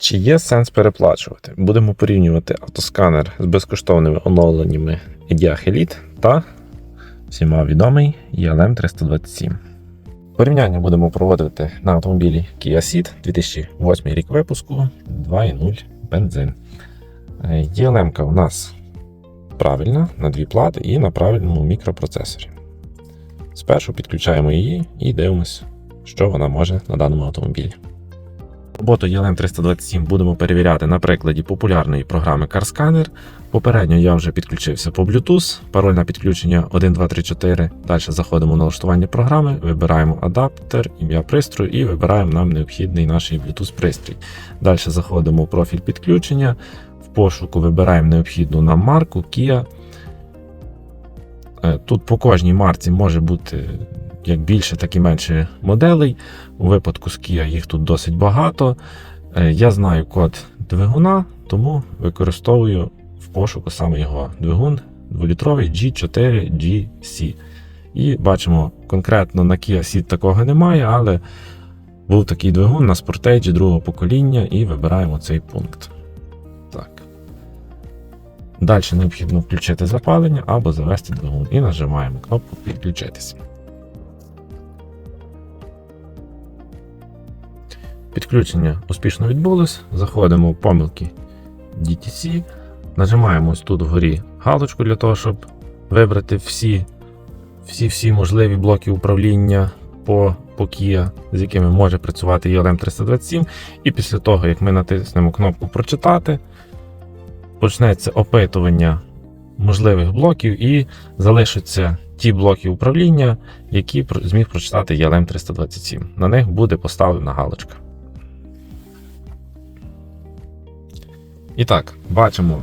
Чи є сенс переплачувати? Будемо порівнювати автосканер з безкоштовними оновленнями EDIAC Elite та всіма відомий ELM 327. Порівняння будемо проводити на автомобілі Kia Ceed 2008 рік випуску 2.0 бензин. ELM у нас правильна на дві плати і на правильному мікропроцесорі. Спершу підключаємо її і дивимося, що вона може на даному автомобілі. Роботу ELM 327 будемо перевіряти на прикладі популярної програми CarScanner. Попередньо я вже підключився по Bluetooth, пароль на підключення 1234. Далі заходимо в налаштування програми, вибираємо адаптер, ім'я пристрою і вибираємо нам необхідний наш Bluetooth пристрій. Далі заходимо в профіль підключення, в пошуку вибираємо необхідну нам марку Kia. Е, Тут по кожній марці може бути як більше, так і менше моделей. У випадку з Kia їх тут досить багато. Е, Я знаю код двигуна, тому використовую в пошуку саме його двигун 2-літровий G4GC. І бачимо, конкретно на Kia Ceed такого немає, але був такий двигун на Sportage другого покоління і вибираємо цей пункт. Так. Далі необхідно включити запалення або завести двигун і нажимаємо кнопку Підключитися. Підключення успішно відбулось. Заходимо в помилки DTC, нажимаємо тут вгорі галочку для того, щоб вибрати всі всі, всі можливі блоки управління по, по Kia, з якими може працювати ELM 327. І після того, як ми натиснемо кнопку Прочитати, почнеться опитування можливих блоків і залишаться ті блоки управління, які зміг прочитати ELM 327. На них буде поставлена галочка. І так, бачимо,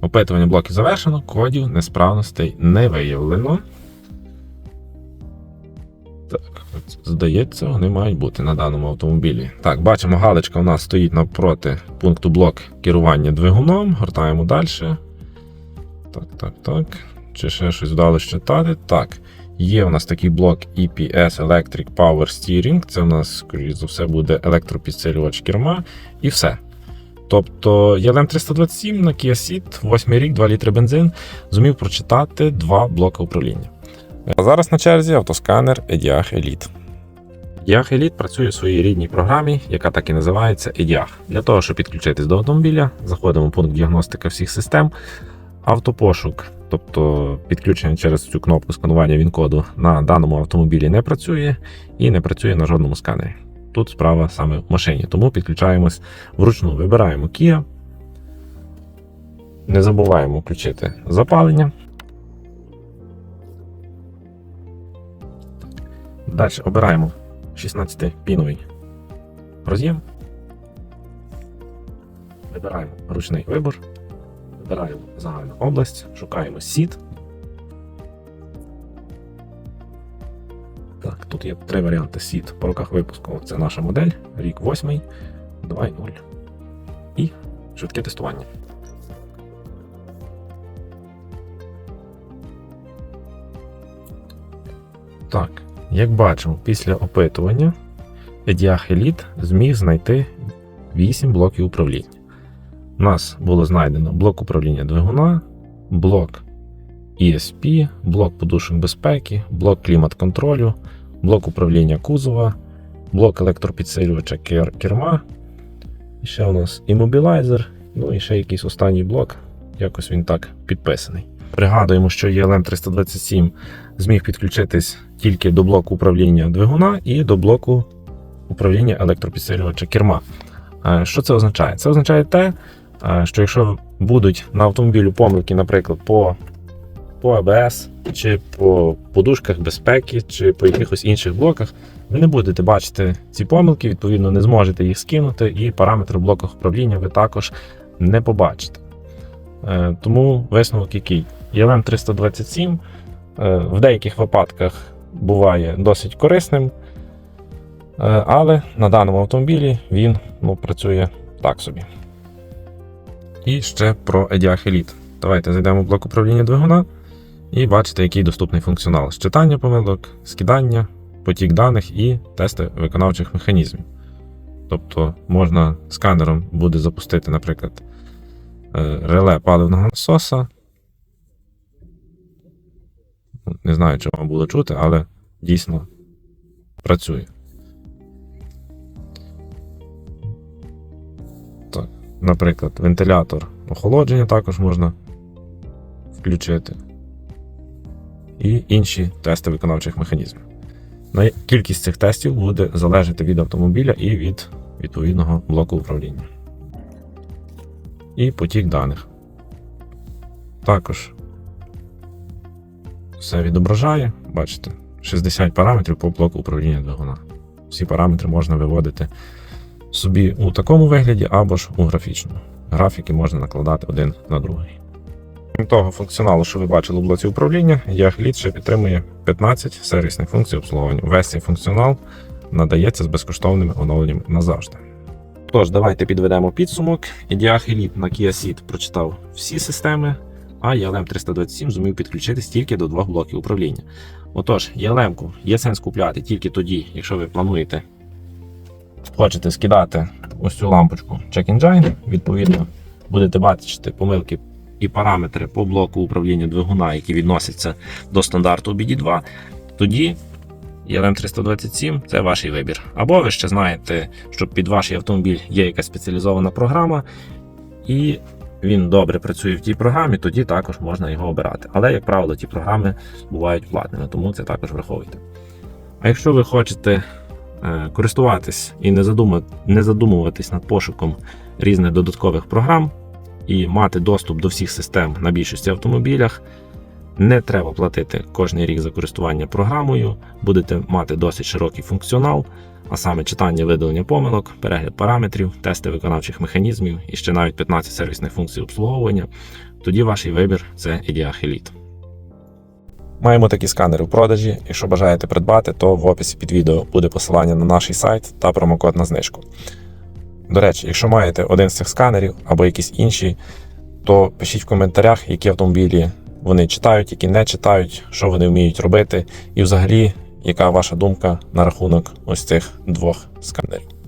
опитування блоків завершено, кодів несправностей не виявлено. Так, здається, вони мають бути на даному автомобілі. Так, бачимо, галочка у нас стоїть навпроти пункту блок керування двигуном. Гортаємо далі. Так, так, так. Чи ще щось вдалося читати? Так. Є у нас такий блок EPS Electric Power Steering. Це у нас, скоріш за все, буде електропідсилювач керма. І все. Тобто ELM 327 на Kia Ceed, 8 рік, 2 літри бензин, зумів прочитати два блоки управління. А зараз на черзі автосканер EDIAC Elite. EDIAC Elite працює в своїй рідній програмі, яка так і називається EDIAC. Для того, щоб підключитись до автомобіля, заходимо в пункт діагностика всіх систем, автопошук, тобто підключення через цю кнопку сканування він-коду на даному автомобілі не працює і не працює на жодному сканері. Тут справа саме в машині, тому підключаємось вручну. Вибираємо Kia. Не забуваємо включити запалення. Далі обираємо 16-піновий роз'єм. Вибираємо ручний вибор. Вибираємо загальну область, шукаємо сіт. Тут є три варіанти сіт по роках випуску. Це наша модель, рік 8, 2.0 і швидке тестування. Так, як бачимо, після опитування EDIAC Elite зміг знайти 8 блоків управління. У нас було знайдено блок управління двигуна, блок ESP, блок подушок безпеки, блок клімат-контролю, блок управління кузова, блок електропідсилювача кер- керма. І ще у нас іммобілайзер, ну і ще якийсь останній блок, якось він так підписаний. Пригадуємо, що ELM 327 зміг підключитись тільки до блоку управління двигуна і до блоку управління електропідсилювача керма. Е, Що це означає? Це означає те, е, що якщо будуть на автомобілю помилки, наприклад, по, по АБС, чи по подушках безпеки, чи по якихось інших блоках, ви не будете бачити ці помилки, відповідно, не зможете їх скинути, і параметри в блоках управління ви також не побачите. Е, Тому висновок який? ELM 327 е, в деяких випадках буває досить корисним, е, але на даному автомобілі він ну, працює так собі. І ще про EDIAC Elite. Давайте зайдемо в блок управління двигуна і бачите, який доступний функціонал: Считання помилок, скидання, потік даних і тести виконавчих механізмів. Тобто можна сканером буде запустити, наприклад, е, реле паливного насоса. Не знаю, чи вам було чути, але дійсно працює. Так, наприклад, вентилятор охолодження також можна включити. І інші тести виконавчих механізмів. Кількість цих тестів буде залежати від автомобіля і від відповідного блоку управління. І потік даних. Також все відображає, бачите, 60 параметрів по блоку управління двигуна. Всі параметри можна виводити собі у такому вигляді або ж у графічному. Графіки можна накладати один на другий. Крім того, функціоналу, що ви бачили у блоці управління, Яхліт ще підтримує 15 сервісних функцій обслуговування. Весь цей функціонал надається з безкоштовними оновленнями назавжди. Тож, давайте підведемо підсумок. Ідіах Elite на Kia Ceed прочитав всі системи, а ELM 327 зумів підключитись тільки до двох блоків управління. Отож, ELM є сенс купляти тільки тоді, якщо ви плануєте хочете скидати ось цю лампочку Check Engine, відповідно, будете бачити помилки і параметри по блоку управління двигуна, які відносяться до стандарту BD2, тоді ELM 327 це ваш вибір. Або ви ще знаєте, що під ваш автомобіль є якась спеціалізована програма, і він добре працює в тій програмі, тоді також можна його обирати. Але, як правило, ті програми бувають платними, тому це також враховуйте. А якщо ви хочете е, користуватись і не, задумуватись над пошуком різних додаткових програм, і мати доступ до всіх систем на більшості автомобілях. Не треба платити кожний рік за користування програмою, будете мати досить широкий функціонал, а саме читання видалення помилок, перегляд параметрів, тести виконавчих механізмів і ще навіть 15 сервісних функцій обслуговування. Тоді ваш вибір це Ideach Elite. Маємо такі сканери в продажі. Якщо бажаєте придбати, то в описі під відео буде посилання на наш сайт та промокод на знижку. До речі, якщо маєте один з цих сканерів або якісь інші, то пишіть в коментарях, які автомобілі вони читають, які не читають, що вони вміють робити, і взагалі, яка ваша думка на рахунок ось цих двох сканерів.